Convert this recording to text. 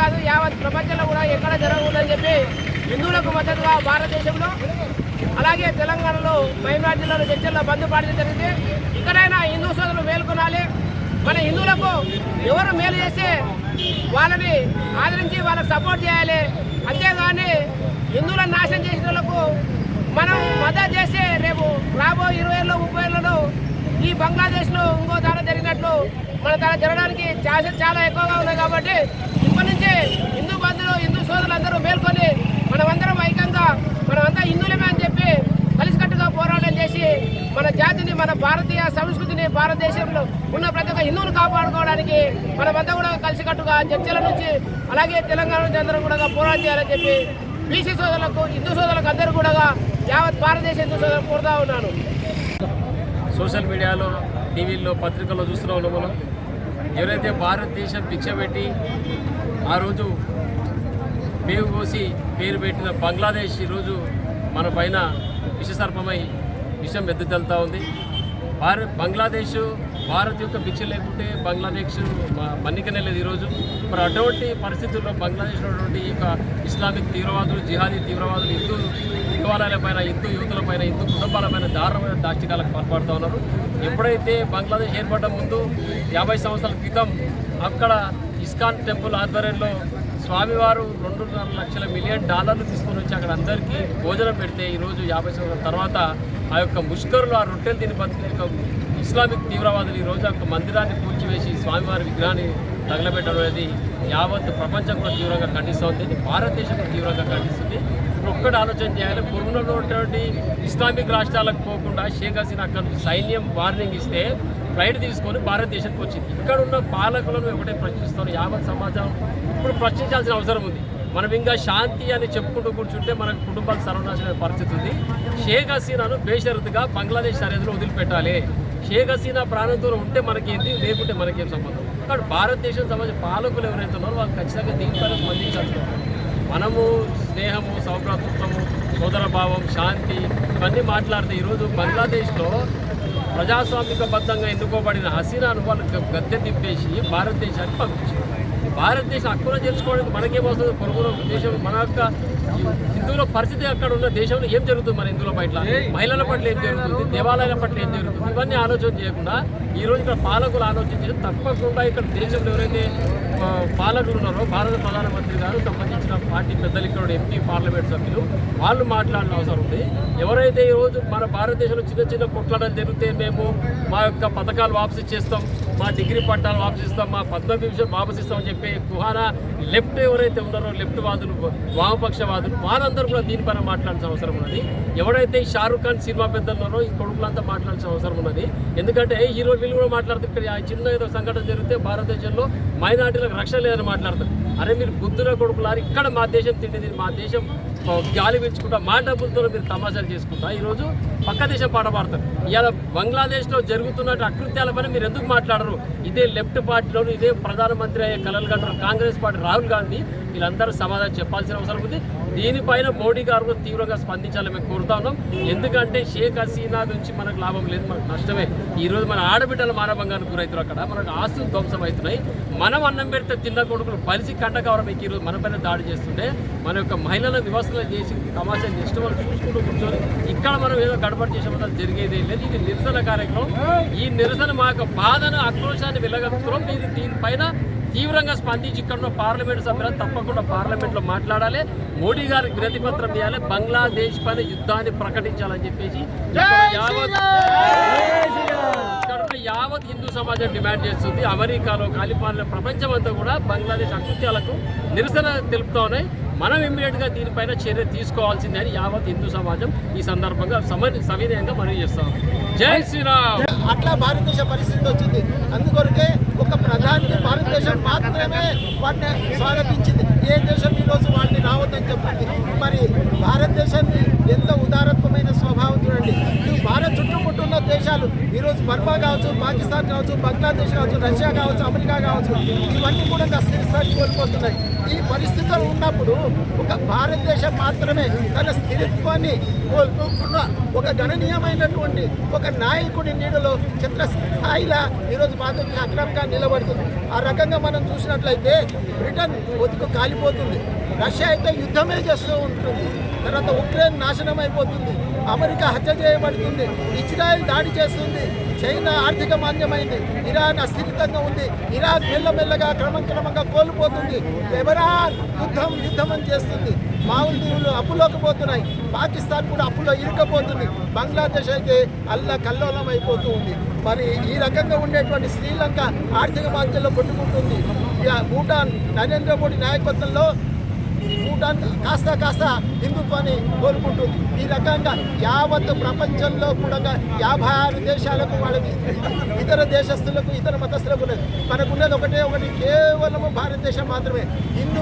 కాదు యావత్ ప్రపంచంలో కూడా ఎక్కడ జరగకూడదని చెప్పి హిందువులకు మద్దతుగా భారతదేశంలో అలాగే తెలంగాణలో మహిమనాడు జిల్లాలో చర్చల్లో బంధు పాటించడం జరిగింది. ఇక్కడైనా హిందూ సోదరులు మేల్కొనాలి మన హిందువులకు ఎవరు మేలు చేస్తే వాళ్ళని ఆదరించి వాళ్ళకి సపోర్ట్ చేయాలి. అంతేగాని హిందువులను నాశనం చేసిన వాళ్ళకు మనం మద్దతు చేస్తే రేపు రాబోయే ఇరవై ఏళ్ళు ముప్పై ఏళ్ళలో ఈ బంగ్లాదేశ్లో మన తన జరగడానికి ఛాన్సెస్ చాలా ఎక్కువగా ఉన్నాయి కాబట్టి ఇప్పటి నుంచి హిందూ బంధువులు హిందూ సోదరులందరూ మేల్కొని మనమందరం ఐక్యంగా మనమంతా హిందువులమే అని చెప్పి కలిసికట్టుగా పోరాటం చేసి మన జాతిని మన భారతీయ సంస్కృతిని భారతదేశంలో ఉన్న ప్రతి ఒక్క హిందువుని కాపాడుకోవడానికి మనమంతా కూడా కలిసికట్టుగా చర్చల నుంచి అలాగే తెలంగాణ నుంచి అందరం కూడా పోరాటం చేయాలని చెప్పి బీసీ సోదరులకు హిందూ సోదరులకు అందరూ కూడా యావత్ భారతదేశ హిందూ సోదరులు కోరుతా ఉన్నాను. సోషల్ మీడియాలో టీవీల్లో పత్రికల్లో చూస్తున్నాం మనం. ఎవరైతే భారతదేశం భిక్ష పెట్టి ఆ రోజు పేరు కోసి పేరు పెట్టిన బంగ్లాదేశ్ ఈరోజు మన పైన విషసర్పమై విషం ఎద్దుతెళ్తా ఉంది. భారత్ బంగ్లాదేశ్ భారత్ యొక్క భిక్ష లేకుంటే బంగ్లాదేశ్ మన్నికనే లేదు ఈరోజు. మరి అటువంటి పరిస్థితుల్లో బంగ్లాదేశ్లో ఉన్నటువంటి ఈ యొక్క ఇస్లామిక్ తీవ్రవాదులు జిహాదీ తీవ్రవాదులు హిందూ దేవాలయాలపైన హిందూ యువతులపైన హిందూ కుటుంబాలపైన దారుణమైన దాష్టికాలకు పాల్పడుతూ ఉన్నారు. ఎప్పుడైతే బంగ్లాదేశ్ ఏర్పడడం ముందు యాభై సంవత్సరాల క్రితం అక్కడ ఇస్కాన్ టెంపుల్ ఆధ్వర్యంలో స్వామివారు రెండున్నర లక్షల మిలియన్ డాలర్లు తీసుకొని వచ్చి అక్కడ అందరికీ భోజనం పెడితే ఈరోజు యాభై సంవత్సరాల తర్వాత ఆ యొక్క ముష్కరులు ఆ రొట్టెలు తిని బతికే యొక్క ఇస్లామిక్ తీవ్రవాదులు ఈరోజు ఆ యొక్క మందిరాన్ని కూల్చివేసి స్వామివారి విగ్రహాన్ని తగలబెట్టడం అనేది యావత్ ప్రపంచం కూడా తీవ్రంగా ఖండిస్తుంది ఉంది. భారతదేశం కూడా తీవ్రంగా ఖండిస్తుంది. ఒక్కటి ఆలోచన చేయాలి. పొరుగులో ఉన్నటువంటి ఇస్లామిక్ రాష్ట్రాలకు పోకుండా షేక్ హసీనా అక్కడ సైన్యం వార్నింగ్ ఇస్తే ఫ్లైట్ తీసుకొని భారతదేశానికి వచ్చింది. ఇక్కడ ఉన్న పాలకులను ఒకటే ప్రశ్నిస్తాను. యావత్ సమాజం ఇప్పుడు ప్రశ్నించాల్సిన అవసరం ఉంది. మనం ఇంకా శాంతి అని చెప్పుకుంటూ కూర్చుంటే మన కుటుంబాలు సర్వనాశమైన పరిస్థితి ఉంది. షేక్ హసీనాను బేషరతుగా బంగ్లాదేశ్ సరిహద్దులో వదిలిపెట్టాలి. షేక్ హసీనా ప్రాణంతో ఉంటే మనకేంది లేకుంటే మనకేం సంబంధం? కాబట్టి భారతదేశం సంబంధించిన పాలకులు ఎవరైతే ఉన్నారో వాళ్ళు ఖచ్చితంగా దీనిపైన స్పందించాల్సి మనము స్నేహము సౌభ్రాతృత్వము సోదరభావం శాంతి ఇవన్నీ మాట్లాడితే ఈరోజు బంగ్లాదేశ్లో ప్రజాస్వామికబద్ధంగా ఎన్నుకోబడిన హసీనాను వాళ్ళు గద్దె తిప్పేసి భారతదేశానికి పంపించారు. భారతదేశం హక్కున చేర్చుకోవడానికి మనకేమవుతుంది పొరుగున దేశం మన యొక్క హిందువుల పరిస్థితి అక్కడ ఉన్న దేశంలో ఏం జరుగుతుంది మన హిందువుల పట్ల? మహిళల పట్ల ఏం జరుగుతుంది? దేవాలయాల పట్ల ఏం జరుగుతుంది? ఇవన్నీ ఆలోచన చేయకుండా ఈ ఇక్కడ పాలకులు ఆలోచించి తప్పకుండా ఇక్కడ దేశంలో ఎవరైతే పాలకులు ఉన్నారో భారత ప్రధానమంత్రి గారు చేసిన పార్టీ పెద్దలు ఇక్కడ ఎంపీ పార్లమెంట్ సభ్యులు వాళ్ళు మాట్లాడిన అవసరం ఉంది. ఎవరైతే ఈ రోజు మన భారతదేశంలో చిన్న చిన్న కొట్లాటలు జరిగితే మేము మా యొక్క పథకాలు వాపసు చేస్తాం మా డిగ్రీ పట్టాలు వాపసిస్తాం మా పద్మవిభూషణ్ వాపసు వాపసిస్తామని చెప్పి కుహానా లెఫ్ట్ ఎవరైతే ఉన్నారో లెఫ్ట్ వాదులు వామపక్షవాదులు వారందరూ వాళ్ళందరూ కూడా దీనిపైన మాట్లాడాల్సిన అవసరం ఉన్నది. ఎవరైతే షారూఖ్ ఖాన్ సినిమా పెద్దలున్నారో ఈ కొడుకులంతా మాట్లాడాల్సిన అవసరం ఉన్నది. ఎందుకంటే హీరో వీళ్ళు కూడా మాట్లాడుతూ ఇక్కడ ఆ చిన్న ఏదో సంఘటన జరిగితే భారతదేశంలో మైనార్టీలకు రక్షణ లేదని మాట్లాడతారు. అరే మీరు బుద్ధుల కొడుకులారు ఇక్కడ మా దేశం తిండి మా దేశం గాలి పెంచుకుంటా మా డబ్బులతో మీరు తమాషాలు చేసుకుంటా ఈరోజు పక్క దేశం పాట పాడతారు. ఇవాళ బంగ్లాదేశ్లో జరుగుతున్న అకృత్యాలపైన మీరు ఎందుకు మాట్లాడరు? ఇదే లెఫ్ట్ పార్టీలోను ఇదే ప్రధానమంత్రి అయ్యే కలలు కంటారు కాంగ్రెస్ పార్టీ రాహుల్ గాంధీ. వీళ్ళందరూ సమాధానం చెప్పాల్సిన అవసరం ఉంది. దీనిపైన మోడీ గారు కూడా తీవ్రంగా స్పందించాలని మేము కోరుతా ఉన్నాం. ఎందుకంటే షేక్ హసీనా నుంచి మనకు లాభం లేదు మనకు నష్టమే. ఈ రోజు మన ఆడబిడ్డల మానభంగానికి గురవుతారు అక్కడ. మనకు ఆస్తులు ధ్వంసం అవుతున్నాయి. మనం అన్నం పెడితే తిన్న కొడుకులు పరిచి కంటకవరం ఈ రోజు మన పైన దాడి చేస్తుంటే మన యొక్క మహిళల వ్యవస్థలు చేసి తమాషా చేసిన వాళ్ళు చూసుకుంటూ కూర్చొని ఇక్కడ మనం ఏదో గడబడి చేసే జరిగేదే జరిగేది లేదు. ఇది నిరసన కార్యక్రమం. ఈ నిరసన మా యొక్క బాధను ఆక్రోశాన్ని వెళ్ళగలుగుతున్నాం మీరు దీనిపైన తీవ్రంగా స్పందించి ఇక్కడ ఉన్న పార్లమెంట్ సభ్యులు తప్పకుండా పార్లమెంట్లో మాట్లాడాలి. మోడీ గారికి వినతి పత్రం ఇవ్వాలి. బంగ్లాదేశ్ పైన యుద్ధాన్ని ప్రకటించాలని చెప్పేసి యావత్ యావత్ హిందూ సమాజం డిమాండ్ చేస్తుంది. అమెరికాలో కాలిఫోర్నియా ప్రపంచం అంతా కూడా బంగ్లాదేశ్ అకృత్యాలకు నిరసన తెలుపుతా ఉన్నాయి. మనం ఇమ్మీడియట్గా దీనిపైన చర్య తీసుకోవాల్సిందే అని యావత్ హిందూ సమాజం ఈ సందర్భంగా సమ సవినయంగా మనవి చేస్తాం జై శ్రీరామ్! అట్లా భారతదేశ పరిస్థితి వచ్చింది. అందుకొరకే ఒక ప్రధాని భారతదేశం మాత్రమే వాటిని స్వాగతించింది. ఏ దేశం ఈరోజు వాటిని రావద్దని చెప్పింది. మరి భారతదేశాన్ని ఎంత ఉదారత్వమైన స్వభావం చూడండి. ఇది భారత్ చుట్టుముట్టున్న దేశాలు ఈరోజు బర్మా కావచ్చు పాకిస్తాన్ కావచ్చు బంగ్లాదేశ్ కావచ్చు రష్యా కావచ్చు అమెరికా కావచ్చు ఇవన్నీ కూడా స్థిరస్థాయి కోల్పోతున్నాయి. ఈ పరిస్థితులు ఉన్నప్పుడు ఒక భారతదేశం మాత్రమే తన స్థిరత్వాన్ని కోల్పోకున్న ఒక గణనీయమైనటువంటి ఒక నాయకుడి నీడలో చిత్రస్థాయిలా ఈరోజు భారతదేశం అక్రమంగా నిలబడుతుంది. ఆ రకంగా మనం చూసినట్లయితే బ్రిటన్ ఒతుకు కాలిపోతుంది. రష్యా అయితే యుద్ధమే చేస్తూ ఉంటుంది. తర్వాత ఉక్రెయిన్ నాశనం అయిపోతుంది అమెరికా హత్య చేయబడుతుంది. ఇజ్రాయెల్ దాడి చేస్తుంది. చైనా ఆర్థిక మాంద్యమైంది ఇరాన్ అస్థిరితంగా ఉంది. ఇరాక్ మెల్లమెల్లగా క్రమం క్రమంగా కోల్పోతుంది. ఎవరాన్ యుద్ధం యుద్ధం అని చేస్తుంది. మామూలు అప్పులోకి పోతున్నాయి. పాకిస్తాన్ కూడా అప్పులో ఇరుకపోతుంది బంగ్లాదేశ్ అయితే అల్ల కల్లోలం అయిపోతూ ఉంది మరి ఈ రకంగా ఉండేటువంటి శ్రీలంక ఆర్థిక బాధ్యతలో కొట్టుకుంటుంది. ఇక భూటాన్ నరేంద్ర మోడీ నాయకత్వంలో భూటాన్ కాస్త కాస్త హిందుత్వాన్ని కోరుకుంటుంది ఈ రకంగా యావత్ ప్రపంచంలో కూడా యాభై ఆరు దేశాలకు వాళ్ళకి ఇతర దేశస్తులకు ఇతర మతస్థులకు ఉన్నది. మనకున్నది ఒకటే ఒకటి కేవలము భారతదేశం మాత్రమే. హిందూ